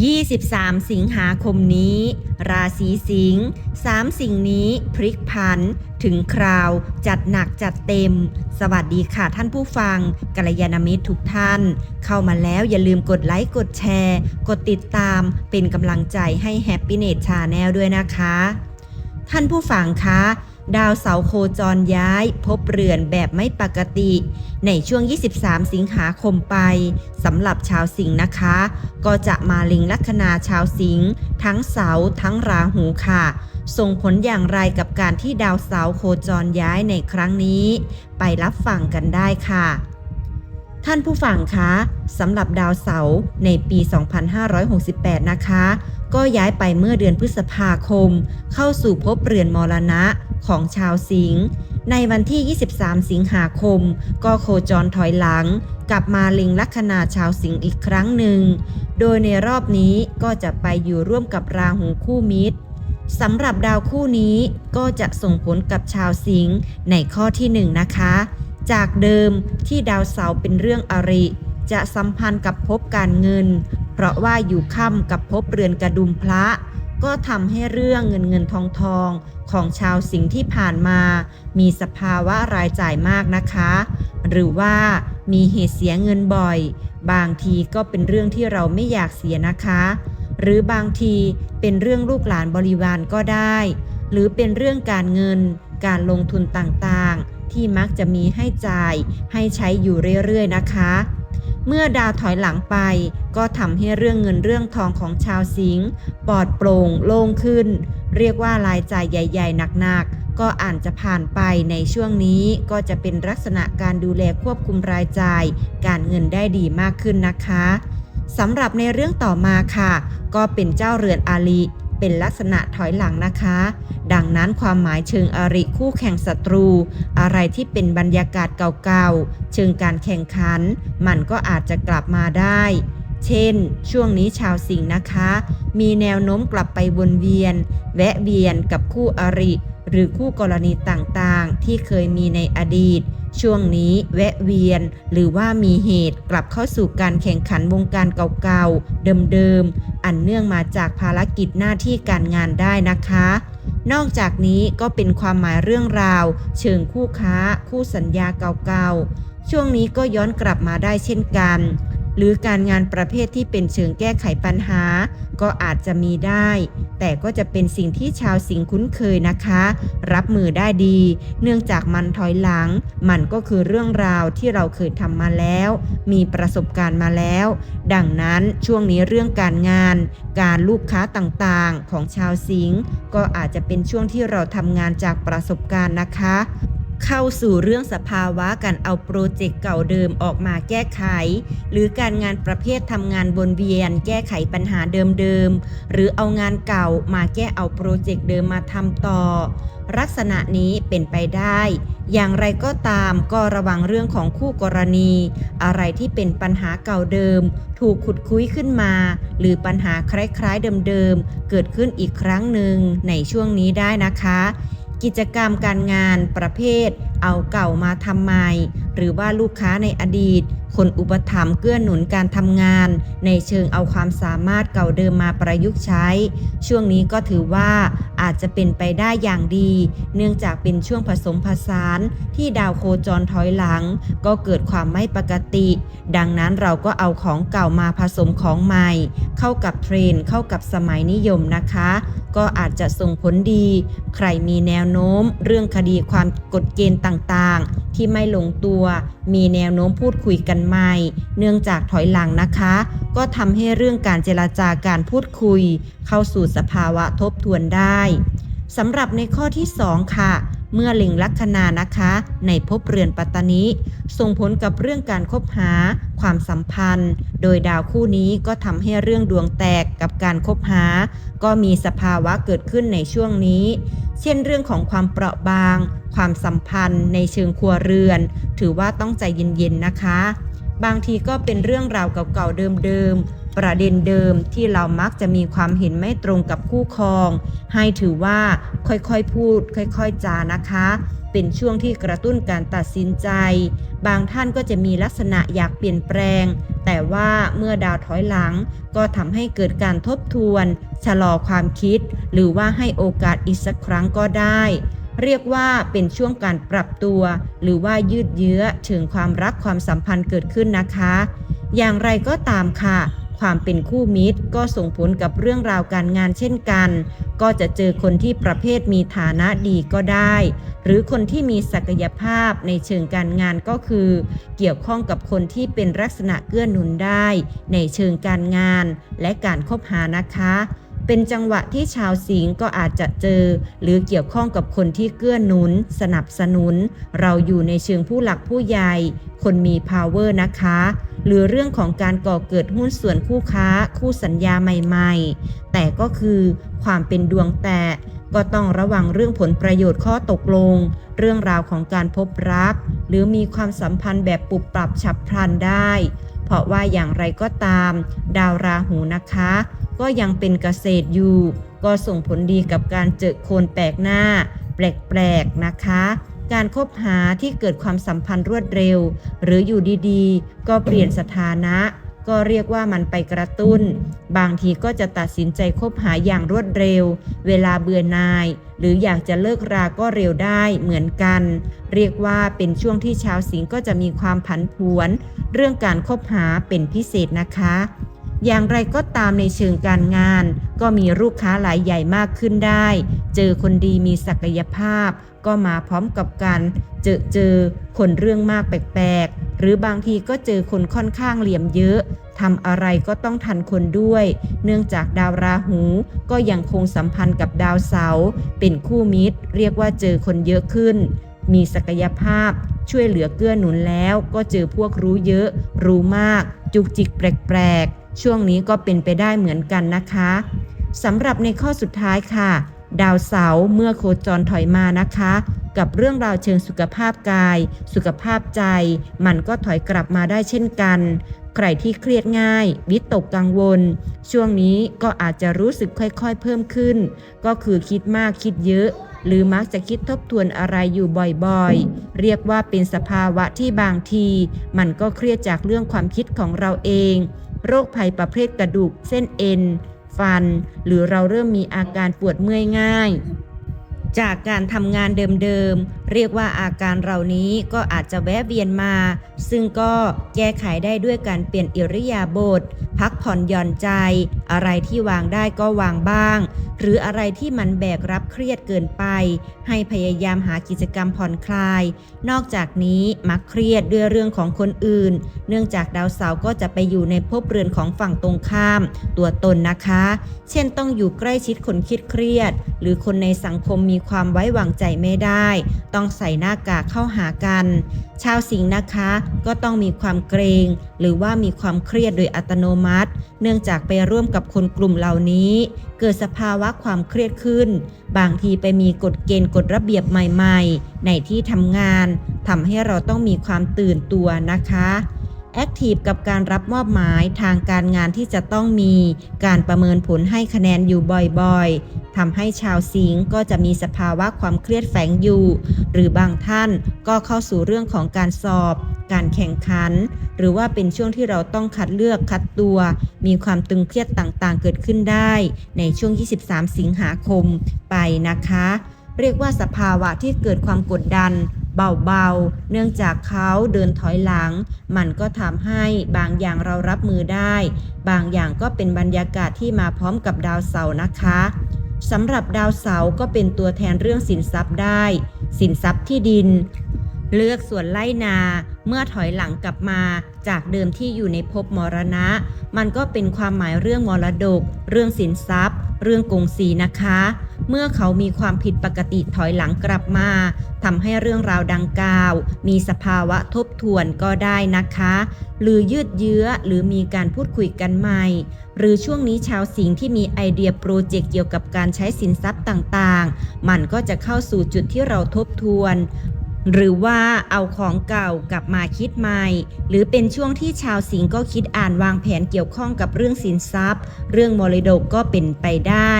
23 สิงหาคมนี้ ราศีสิงห์สามสิ่งนี้พลิกผัน ถึงคราว จัดหนักจัดเต็ม สวัสดีค่ะท่านผู้ฟังกัลยาณมิตรทุกท่าน เข้ามาแล้วอย่าลืมกดไลค์กดแชร์ กดติดตามเป็นกำลังใจให้ Happy n e t Channel ด้วยนะคะ ท่านผู้ฟังคะ ดาวเสาโคจรย้าย พบเรือนแบบไม่ปกติ ในช่วง 23 สิงหาคมไปสำหรับชาวสิงห์นะคะ ก็จะมาลิงลัคนาชาวสิงห์ทั้งเสาทั้งราหูค่ะ ส่งผลอย่างไรกับการที่ดาวเสาโคจรย้ายในครั้งนี้ ไปรับฟังกันได้ค่ะท่านผู้ฟังคะสำหรับดาวเสาร์ในปี 2568 นะคะ ก็ย้ายไปเมื่อเดือนพฤษภาคม เข้าสู่ภพเรือนมรณะของชาวสิงห์ในวันที่ 23 สิงหาคม ก็โคจรถอยหลัง กลับมาลิงลัคนาชาวสิงห์อีกครั้งหนึ่ง โดยในรอบนี้ก็จะไปอยู่ร่วมกับราหูคู่มิตรสำหรับดาวคู่นี้ก็จะส่งผลกับชาวสิงห์ในข้อที่หนึ่งนะคะ จากเดิมที่ดาวเสาร์เป็นเรื่องอริ จะสัมพันธ์กับภพการเงิน เพราะว่าอยู่ค่ำกับภพเรือนกระดุมพระ ก็ทำให้เรื่องเงินเงินทองทองของชาวสิงห์ที่ผ่านมา มีสภาวะรายจ่ายมากนะคะ หรือว่ามีเหตุเสียเงินบ่อย บางทีก็เป็นเรื่องที่เราไม่อยากเสียนะคะ หรือบางทีเป็นเรื่องลูกหลานบริวารก็ได้ หรือเป็นเรื่องการเงิน การลงทุนต่างๆ ที่มักจะมีให้จ่ายให้ใช้อยู่เรื่อยๆนะคะ เมื่อดาวถอยหลังไป ก็ทำให้เรื่องเงินเรื่องทองของชาวสิงห์ปลอดโปร่งโล่งขึ้น เรียกว่ารายจ่ายใหญ่ ๆ หนักๆ ก็อ่านจะผ่านไปในช่วงนี้ก็จะเป็นลักษณะการดูแลควบคุมรายจ่าย การเงินได้ดีมากขึ้นนะคะสำหรับในเรื่องต่อมาค่ะ ก็เป็นเจ้าเรือนอาลี เป็นลักษณะถอยหลังนะคะ ดังนั้นความหมายเชิงอริคู่แข่งศัตรู อะไรที่เป็นบรรยากาศเก่าๆ เชิงการแข่งขัน มันก็อาจจะกลับมาได้ เช่น ช่วงนี้ชาวสิงห์นะคะ มีแนวโน้มกลับไปวนเวียน แวะเวียนกับคู่อริ หรือคู่กรณีต่างๆ ที่เคยมีในอดีต ช่วงนี้แวะเวียนหรือว่ามีเหตุกลับเข้าสู่การแข่งขันวงการเก่าๆ เดิมๆ อันเนื่องมาจากภารกิจหน้าที่การงานได้นะคะ นอกจากนี้ก็เป็นความหมายเรื่องราว เชิงคู่ค้า คู่สัญญาเก่าๆ ช่วงนี้ก็ย้อนกลับมาได้เช่นกัน หรือการงานประเภทที่เป็นเชิงแก้ไขปัญหา ก็อาจจะมีได้ แต่ก็จะเป็นสิ่งที่ชาวสิงคุ้นเคยนะคะ รับมือได้ดี เนื่องจากมันถอยหลัง มันก็คือเรื่องราวที่เราเคยทำมาแล้ว มีประสบการณ์มาแล้ว ดังนั้นช่วงนี้เรื่องการงาน การลูกค้าต่างๆ ของชาวสิงก็อาจจะเป็นช่วงที่เราทำงานจากประสบการณ์นะคะ เข้าสู่เรื่องสภาวะการเอาโปรเจกต์เก่าเดิมออกมาแก้ไข หรือการงานประเภททำงานวนเวียน แก้ไขปัญหาเดิมๆ หรือเอางานเก่ามาแก้เอาโปรเจกต์เดิมมาทำต่อ ลักษณะนี้เป็นไปได้ อย่างไรก็ตามก็ระวังเรื่องของคู่กรณี อะไรที่เป็นปัญหาเก่าเดิม ถูกขุดคุ้ยขึ้นมา หรือปัญหาคล้ายๆเดิมๆเกิดขึ้นอีกครั้งหนึ่งในช่วงนี้ได้นะคะ กิจกรรมการงานประเภท เอาเก่ามาทำใหม่ หรือว่าลูกค้าในอดีต คนอุปถัมภ์เกื้อหนุนการทำงาน ในเชิงเอาความสามารถเก่าเดิมมาประยุกต์ใช้ ช่วงนี้ก็ถือว่าอาจจะเป็นไปได้อย่างดี เนื่องจากเป็นช่วงผสมผสานที่ดาวโคจรถอยหลัง ก็เกิดความไม่ปกติ ดังนั้นเราก็เอาของเก่ามาผสมของใหม่ เข้ากับเทรนเข้ากับสมัยนิยมนะคะ ก็อาจจะส่งผลดี ใครมีแนวโน้ม เรื่องคดีความกฎเกณฑ์ต่างๆ ที่ไม่ลงตัวมีแนวโน้มพูดคุยกันใหม่ เนื่องจากถอยหลังนะคะ ก็ทำให้เรื่องการเจรจาการพูดคุย เข้าสู่สภาวะทบทวนได้สำหรับในข้อที่ 2 ค่ะ เมื่อเล็งลัคนานะคะ ในภพเรือนปัตตานิส่งผลกับเรื่องการคบหา ความสัมพันธ์ โดยดาวคู่นี้ก็ทำให้เรื่องดวงแตกกับการคบหา ก็มีสภาวะเกิดขึ้นในช่วงนี้ เช่นเรื่องของความเปราะบาง ความสัมพันธ์ในเชิงครัวเรือน ถือว่าต้องใจเย็นๆนะคะ บางทีก็เป็นเรื่องราวเก่าๆเดิมๆ ประเด็นเดิมที่เรามักจะมีความเห็นไม่ตรงกับคู่ครอง ให้ถือว่าค่อยๆพูด ค่อยๆจานะคะ เป็นช่วงที่กระตุ้นการตัดสินใจ บางท่านก็จะมีลักษณะอยากเปลี่ยนแปลง แต่ว่าเมื่อดาวถอยหลัง ก็ทำให้เกิดการทบทวน ชะลอความคิด หรือว่าให้โอกาสอีกสักครั้งก็ได้ เรียกว่าเป็นช่วงการปรับตัว หรือว่ายืดเยื้อถึงความรักความสัมพันธ์เกิดขึ้นนะคะ อย่างไรก็ตามค่ะ ความเป็นคู่มิตรก็ส่งผลกับเรื่องราวการงานเช่นกัน ก็จะเจอคนที่ประเภทมีฐานะดีก็ได้ หรือคนที่มีศักยภาพในเชิงการงานก็คือ เกี่ยวข้องกับคนที่เป็นลักษณะเกื้อหนุนได้ ในเชิงการงานและการคบหานะคะ เป็นจังหวะที่ชาวสิงห์ก็อาจจะเจอ หรือเกี่ยวข้องกับคนที่เกื้อหนุน สนับสนุน เราอยู่ในเชิงผู้หลักผู้ใหญ่ คนมี power นะคะ หรือเรื่องของการก่อเกิดหุ้นส่วนคู่ค้า คู่สัญญาใหม่ๆ แต่ก็คือความเป็นดวงแตะก็ต้องระวังเรื่องผลประโยชน์ข้อตกลง เรื่องราวของการพบรัก หรือมีความสัมพันธ์แบบปรับปรับฉับพลันได้ เพราะว่าอย่างไรก็ตาม ดาวราหูนะคะ ก็ยังเป็นเกษตรอยู่ ก็ส่งผลดีกับการเจอคนแปลกหน้า แปลกๆนะคะ การคบหาที่เกิดความสัมพันธ์รวดเร็ว หรืออยู่ดีๆ ก็เปลี่ยนสถานะ ก็เรียกว่ามันไปกระตุ้น บางทีก็จะตัดสินใจคบหาอย่างรวดเร็ว เวลาเบื่อนาย หรืออยากจะเลิกราก็เร็วได้เหมือนกัน เรียกว่าเป็นช่วงที่ชาวสิงห์ก็จะมีความผันผวน เรื่องการคบหาเป็นพิเศษนะคะ อย่างไรก็ตามในเชิงการงาน ก็มีลูกค้ารายใหญ่มากขึ้นได้ เจอคนดีมีศักยภาพ ก็มาพร้อมกับการเจอเจอคนเรื่องมากแปลกๆ หรือบางทีก็เจอคนค่อนข้างเหลี่ยมเยอะทำอะไรก็ต้องทันคนด้วย เนื่องจากดาวราหูก็ยังคงสัมพันธ์กับดาวเสาร์เป็นคู่มิตร เรียกว่าเจอคนเยอะขึ้น มีศักยภาพ ช่วยเหลือเกื้อหนุนแล้ว ก็เจอพวกรู้เยอะ รู้มาก จุกจิกแปลกๆ ช่วงนี้ก็เป็นไปได้เหมือนกันนะคะสำหรับในข้อสุดท้ายค่ะ ดาวเสาร์เมื่อโคจรถอยมานะคะ กับเรื่องราวเชิงสุขภาพกาย สุขภาพใจ มันก็ถอยกลับมาได้เช่นกัน ใครที่เครียดง่าย วิตกกังวล ช่วงนี้ก็อาจจะรู้สึกค่อยๆ เพิ่มขึ้น ก็คือคิดมากคิดเยอะหรือมักจะคิดทบทวนอะไรอยู่บ่อยๆ เรียกว่าเป็นสภาวะที่บางที มันก็เครียดจากเรื่องความคิดของเราเอง โรคภัยประเภทกระดูก เส้นเอ็น ฟัน หรือเราเริ่มมีอาการปวดเมื่อยง่าย จากการทำงานเดิม เรียกว่าอาการเหล่านี้ก็อาจจะแวะเวียนมา ซึ่งก็แก้ไขได้ด้วยการเปลี่ยนอิริยาบถพักผ่อนหย่อนใจ อะไรที่วางได้ก็วางบ้าง หรืออะไรที่มันแบกรับเครียดเกินไป ให้พยายามหากิจกรรมผ่อนคลาย นอกจากนี้มักเครียดด้วยเรื่องของคนอื่น เนื่องจากดาวเสาร์ก็จะไปอยู่ในภพเรือนของฝั่งตรงข้าม ตัวตนนะคะ เช่นต้องอยู่ใกล้ชิดคนคิดเครียด หรือคนในสังคมมีความไว้วางใจไม่ได้ ต้ององใส่หน้ากากเข้าหากัน ชาวสิงห์นะคะก็ต้องมีความเกรง หรือว่ามีความเครียดโดยอัตโนมัติ เนื่องจากไปร่วมกับคนกลุ่มเหล่านี้ เกิดสภาวะความเครียดขึ้น บางทีไปมีกฎเกณฑ์กฎระเบียบใหม่ ๆ ในที่ทำงานทำให้เราต้องมีความตื่นตัวนะคะ แอคทีฟกับการรับมอบหมายทางการงานที่จะต้องมีการประเมินผลให้คะแนนอยู่บ่อยๆทำให้ชาวสิงห์ก็จะมีสภาวะความเครียดแฝงอยู่ หรือบางท่านก็เข้าสู่เรื่องของการสอบ การแข่งขัน หรือว่าเป็นช่วงที่เราต้องคัดเลือกคัดตัว มีความตึงเครียดต่างๆ เกิดขึ้นได้ ในช่วง 23 สิงหาคมไปนะคะ เรียกว่าสภาวะที่เกิดความกดดัน เบาๆ เนื่องจากเขาเดินถอยหลัง มันก็ทำให้บางอย่างเรารับมือได้ บางอย่างก็เป็นบรรยากาศที่มาพร้อมกับดาวเสาร์นะคะสำหรับดาวเสาร์ก็เป็นตัวแทนเรื่องสินทรัพย์ได้ สินทรัพย์ที่ดิน เลือกส่วนไล่นา เมื่อถอยหลังกลับมาจากเดิมที่อยู่ในภพมรณะ มันก็เป็นความหมายเรื่องมรดก เรื่องสินทรัพย์ เรื่องกงสีนะคะ เมื่อเขามีความผิดปกติถอยหลังกลับมาทำให้เรื่องราวดังกล่าว มีสภาวะทบทวนก็ได้นะคะ หรือยืดเยื้อหรือมีการพูดคุยกันใหม่ หรือช่วงนี้ชาวสิงห์ที่มีไอเดียโปรเจกต์เกี่ยวกับการใช้สินทรัพย์ต่างๆ มันก็จะเข้าสู่จุดที่เราทบทวน หรือว่าเอาของเก่ากลับมาคิดใหม่ หรือเป็นช่วงที่ชาวสิงห์ก็คิดอ่านวางแผนเกี่ยวข้องกับเรื่องสินทรัพย์ เรื่องมรดกก็เป็นไปได้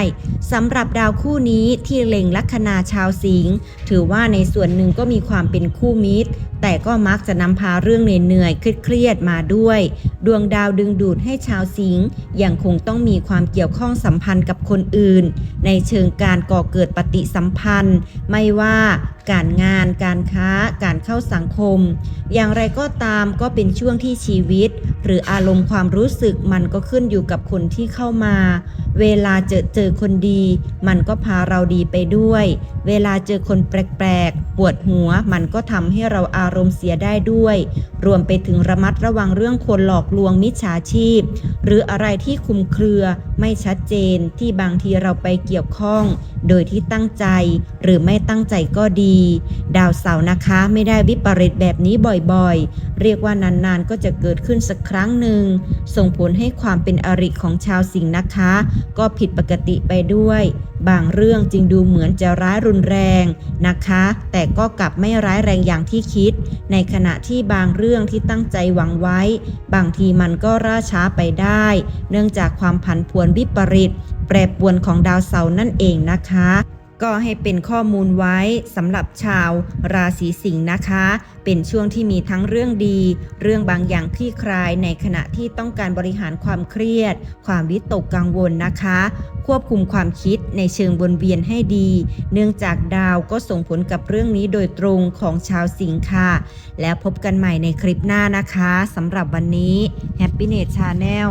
สำหรับดาวคู่นี้ที่เล็งลัคนาชาวสิงห์ถือว่าในส่วนหนึ่งก็มีความเป็นคู่มิตร แต่ก็มักจะนำพาเรื่องเหนื่อยๆเครียดมาด้วย ดวงดาวดึงดูดให้ชาวสิงห์ยังคงต้องมีความเกี่ยวข้องสัมพันธ์กับคนอื่น ในเชิงการก่อเกิดปฏิสัมพันธ์ ไม่ว่าการงานการค้าการเข้าสังคม อย่างไรก็ตามก็เป็นช่วงที่ชีวิต หรืออารมณ์ความรู้สึกมันก็ขึ้นอยู่กับคนที่เข้ามา เวลาเจอเจอคนดี มันก็พาเราดีไปด้วยเวลาเจอคนแปลกๆ ปวดหัวมันก็ทำให้เราอารมณ์เสียได้ด้วย รวมไปถึงระมัดระวังเรื่องคนหลอกลวงมิจฉาชีพ หรืออะไรที่คุมเครือ ไม่ชัดเจนที่บางทีเราไปเกี่ยวข้อง โดยที่ตั้งใจ หรือไม่ตั้งใจก็ดี ดาวเสาร์นะคะไม่ได้วิปริตแบบนี้บ่อยๆ เรียกว่านานๆก็จะเกิดขึ้นสักครั้งหนึ่ง ส่งผลให้ความเป็นอริของชาวสิงห์นะคะ ก็ผิดปกติไปด้วย บางเรื่องจึงดูเหมือนจะร้ายรุนแรงนะคะ แต่ก็กลับไม่ร้ายแรงอย่างที่คิด ในขณะที่บางเรื่องที่ตั้งใจหวังไว้ บางทีมันก็ร่าช้าไปได้ เนื่องจากความผันผวนวิปริต แปรปรวนของดาวเสาร์นั่นเองนะคะ ก็ให้เป็นข้อมูลไว้สำหรับชาวราศีสิงห์นะคะ เป็นช่วงที่มีทั้งเรื่องดี เรื่องบางอย่างคลี่คลายในขณะที่ต้องการบริหารความเครียด ความวิตกกังวลนะคะ ควบคุมความคิดในเชิงวนเวียนให้ดี เนื่องจากดาวก็ส่งผลกับเรื่องนี้โดยตรงของชาวสิงห์ค่ะ แล้วพบกันใหม่ในคลิปหน้านะคะสำหรับวันนี้ Happiness Channel